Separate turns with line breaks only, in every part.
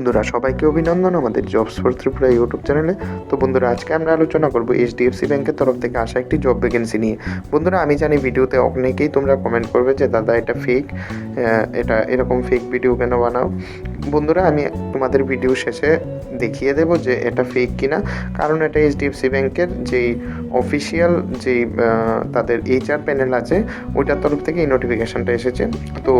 বন্ধুরা, সবাইকে অভিনন্দন আমাদের জবস ফর ত্রিপুরা ইউটিউব চ্যানেলে তো বন্ধুরা, আজকে আমরা আলোচনা করব এইচডিএফসি ব্যাংকের তরফ থেকে আসা একটি জব ভ্যাকেন্সি নিয়ে। বন্ধুরা, আমি জানি ভিডিওতে অনেকেই তোমরা কমেন্ট করবে যে, দাদা, এটা ফেক এটা এরকম ফেক ভিডিও কেন বানাও? বন্ধুরা, আমি তোমাদের ভিডিও শেষে দেখিয়ে দেব যে, এটা ফেক কিনা। কারণ এটা এইচডিএফসি ব্যাংকের যেই অফিসিয়াল আহ, তাদের এইচআর প্যানেল আছে ওইটার তরফ থেকে এই নোটিফিকেশনটা এসেছে। তো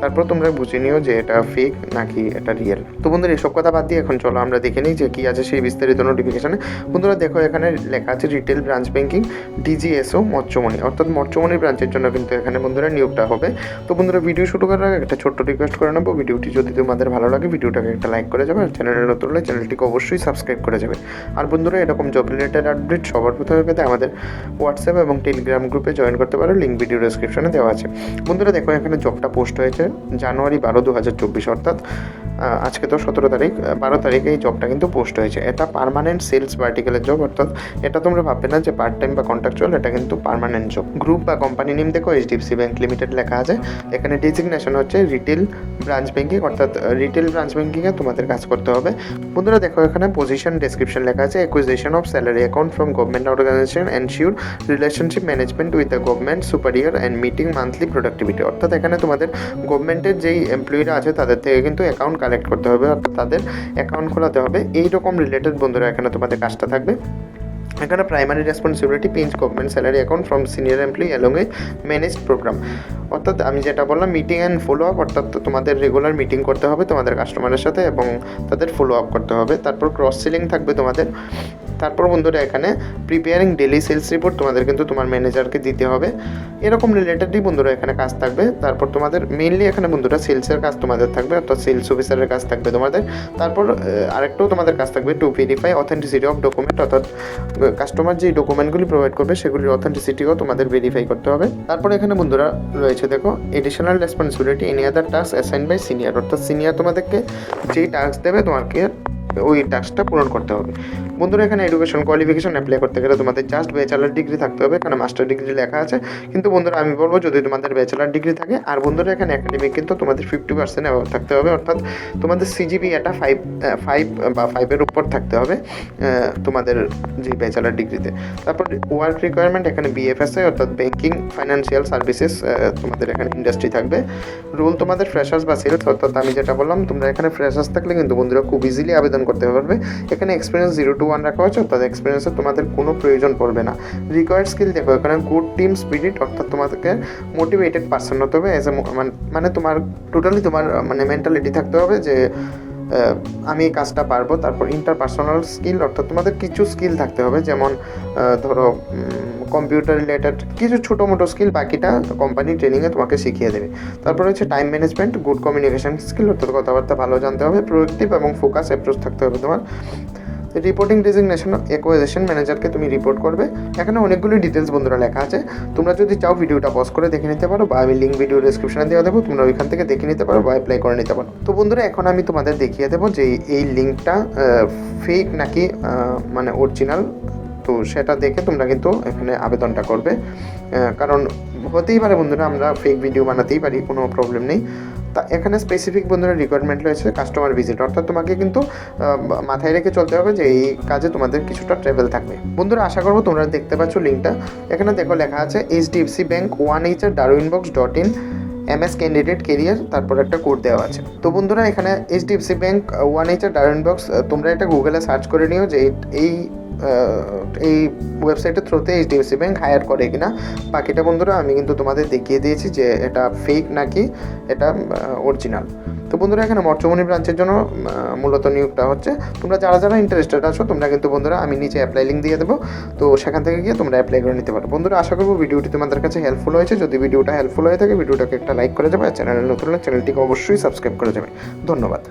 তারপর তোমরা বুঝে নিও যে এটা ফেক নাকি এটা রিয়েল তো বন্ধুরা এসব কথা বাদ দিয়ে এখন চলো আমরা দেখে নিই যে কী আছে সেই বিস্তারিত নোটিফিকেশানে বন্ধুরা দেখো এখানে লেখা আছে রিটেল ব্রাঞ্চ ব্যাংকিং ডিজিএসও মৎস্যমণি। অর্থাৎ মৎস্যমণি ব্রাঞ্চের জন্য কিন্তু এখানে বন্ধুরা নিয়োগটা হবে। তো বন্ধুরা ভিডিও শুরু করার আগে একটা ছোট্ট রিকোয়েস্ট করে নেব। ভিডিওটি যদি তোমাদের ভালো লাগে ভিডিওটাকে একটা লাইক করে যাবে। আর চ্যানেলে নতুন হলে চ্যানেলটিকে অবশ্যই সাবস্ক্রাইব করে যাবে। আর বন্ধুরা এরকম জব রিলেটেড আপডেট সবার প্রথমে পেতে আমাদের হোয়াটসঅ্যাপ এবং টেলিগ্রাম গ্রুপে জয়েন করতে পারো লিঙ্ক ভিডিও ডেসক্রিপশনে দেওয়া আছে। বন্ধুরা, দেখো এখানে জবটা পোস্ট হয়েছে জানুয়ারি বারো দু হাজার চব্বিশ, অর্থাৎ আজকে তো সতেরো তারিখ বারো তারিখে এই জবটা কিন্তু পোস্ট হয়েছে। এটা পার্মানেন্ট সেলস ভার্টিক্যালের জব অর্থাৎ এটা তোমরা ভাববে না যে পার্ট টাইম বা কন্ট্রাকচুয়াল এটা কিন্তু পার্মানেন্ট জব গ্রুপ বা কোম্পানি নেম দেখো এইচডিএফসি ব্যাংক লিমিটেড লেখা আছে। এখানে ডিজিগনেশন হচ্ছে রিটেল ব্রাঞ্চ ব্যাঙ্কিং অর্থাৎ রিটেল ব্রাঞ্চ ব্যাংকিংয়ে তোমাদের কাজ করতে হবে। বন্ধুরা দেখো, এখানে পজিশন ডেসক্রিপশন লেখা আছে acquisition of salary account from government organization ensure relationship management with the government superior and meeting monthly productivity অর্থাৎ এখানে তোমাদের গভর্নমেন্টের যেই এমপ্লয়িরা আছে, তাদের থেকে কিন্তু অ্যাকাউন্ট কালেক্ট করতে হবে অর্থাৎ তাদের অ্যাকাউন্ট খোলাতে হবে। এই রকম রিলেটেড বন্ধুরা এখানে তোমাদের কাজটা থাকবে। এখানে primary responsibility পেঞ্জ government salary account from senior employee along a manage program অর্থাৎ আমি যেটা বললাম মিটিং অ্যান্ড ফলো আপ অর্থাৎ তোমাদের রেগুলার মিটিং করতে হবে তোমাদের কাস্টমারের সাথে এবং তাদের ফলো আপ করতে হবে। তারপর ক্রস সেলিং থাকবে তোমাদের। তারপর বন্ধুরা এখানে প্রিপেয়ারিং ডেলি সেলস রিপোর্ট তোমাদের কিন্তু তোমার ম্যানেজারকে দিতে হবে। এরকম রিলেটেডই বন্ধুরা এখানে কাজ থাকবে। তারপর তোমাদের মেইনলি এখানে বন্ধুরা সেলসের কাজ তোমাদের থাকবে, অর্থাৎ সেলস অফিসারের কাজ থাকবে তোমাদের। তারপর আরেকটাও তোমাদের কাজ থাকবে to verify authenticity of document অর্থাৎ কাস্টমার যে ডকুমেন্টগুলি প্রোভাইড করবে, সেগুলির অথেন্টিসিটিও তোমাদের ভেরিফাই করতে হবে। তারপরে এখানে বন্ধুরা রয়েছে দেখো additional responsibility any other task assign by senior অর্থাৎ সিনিয়র তোমাদেরকে যেই টাস্ক দেবে তোমাকে ওই টাস্কটা পূরণ করতে হবে। বন্ধুরা, এখানে এডুকেশন কোয়ালিফিকেশন অ্যাপ্লাই করতে গেলে তোমাদের জাস্ট ব্যাচেলার ডিগ্রি থাকতে হবে। এখানে মাস্টার ডিগ্রি লেখা আছে। কিন্তু বন্ধুরা, আমি বলব, যদি তোমাদের ব্যাচেলার ডিগ্রি থাকে, আর বন্ধুরা, এখানে একাডেমিক কিন্তু তোমাদের ফিফটি পার্সেন্ট থাকতে হবে। অর্থাৎ তোমাদের সিজিপি এটা ফাইভ ফাইভ বা ফাইভের উপর থাকতে হবে তোমাদের যে ব্যাচেলার ডিগ্রিতে তারপর ওয়ার্ক রিকোয়ারমেন্ট এখানে বিএফএসআই অর্থাৎ ব্যাংকিং ফাইন্যান্সিয়াল সার্ভিসেস তোমাদের এখানে ইন্ডাস্ট্রি থাকবে। রোল তোমাদের ফ্রেশার্স বা সেলস অর্থাৎ আমি যেটা বললাম, তোমরা এখানে ফ্রেশার্স থাকলে কিন্তু বন্ধুরা খুব ইজিলি আবেদন করতে পারবে। এখানে এক্সপিরিয়েন্স জিরো টু ওয়ান রাখা হয়েছে, অর্থাৎ এক্সপিরিয়েন্সের তোমাদের কোনো প্রয়োজন পড়বে না। রিকোয়ার্ড স্কিল দেখো, এখানে গুড টিম স্পিরিট অর্থাৎ তোমাদেরকে মোটিভেটেড পার্সন হতে হবে অ্যাজ এ মানে তোমার টোটালি তোমার মানে মেন্টালিটি থাকতে হবে যে আমি এই কাজটা পারব। তারপর ইন্টারপার্সোনাল স্কিল অর্থাৎ তোমাদের কিছু স্কিল থাকতে হবে, যেমন ধরো কম্পিউটার রিলেটেড কিছু ছোটো মোটো স্কিল বাকিটা কোম্পানি ট্রেনিংয়ে তোমাকে শিখিয়ে দেবে। তারপর হচ্ছে time management good communication skill অর্থাৎ কথাবার্তা ভালো জানতে হবে প্রোয়েক্টিভ এবং ফোকাস অ্যাপ্রোচ থাকতে হবে তোমার। রিপোর্টিং ডেজিগনেশন অ্যাকোয়াইজেশন ম্যানেজারকে তুমি রিপোর্ট করবে। এখানে অনেকগুলি ডিটেলস বন্ধুরা লেখা আছে। তোমরা যদি চাও ভিডিওটা পজ করে দেখে নিতে পারো বা আমি লিঙ্ক ভিডিও ডিসক্রিপশনে দেওয়া দেবো, তোমরা ওইখান থেকে দেখে নিতে পারো বা অ্যাপ্লাই করে নিতে পারো। তো বন্ধুরা, এখন আমি তোমাদের দেখিয়ে দেবো যে এই লিঙ্কটা ফেক নাকি মানে অরিজিনাল তো সেটা দেখে তোমরা কিন্তু এখানে আবেদনটা করবে। কারণ হতেই পারে বন্ধুরা, আমরা ফেক ভিডিও বানাতেই পারি, কোনো প্রবলেম নেই। তা এখানে স্পেসিফিক বন্ধুরা রিকোয়ারমেন্ট রয়েছে কাস্টমার ভিজিট অর্থাৎ তোমাকে কিন্তু মাথায় রেখে চলতে হবে যে এই কাজে তোমাদের কিছুটা ট্রাভেল থাকবে। বন্ধুরা, আশা করব তোমরা দেখতে পাচ্ছ লিঙ্কটা এখানে দেখো লেখা আছে H HDFC bank one H R Darwin box dot in MS candidate career তারপর একটা কোড দেওয়া আছে। তো বন্ধুরা, এখানে HDFC bank one H R Darwin box তোমরা এটা গুগলে সার্চ করে নিও যে এই- এই ওয়েবসাইটের থ্রুতে এইচডিএফসি ব্যাঙ্ক হায়ার করে কিনা? বাকিটা বন্ধুরা, আমি কিন্তু তোমাদের দেখিয়ে দিয়েছি যে এটা ফেক নাকি এটা অরিজিনাল তো বন্ধুরা, এখানে মৎস্যমণি ব্রাঞ্চের জন্য মূলত নিয়োগটা হচ্ছে। তোমরা যারা যারা ইন্টারেস্টেড আছো, তোমরা কিন্তু বন্ধুরা, আমি নিচে অ্যাপ্লাই লিঙ্ক দিয়ে দেবো। তো সেখান থেকে গিয়ে তোমরা অ্যাপ্লাই করে নিতে পারো। বন্ধুরা, আশা করব ভিডিওটি তোমাদের কাছে হেল্পফুল হয়েছে। যদি ভিডিওটা হেল্পফুল হয়ে থাকে, ভিডিওটাকে একটা লাইক করে যাবে। আর চ্যানেলে নতুন চ্যানেলটিকে অবশ্যই সাবস্ক্রাইব করে যাবে। ধন্যবাদ।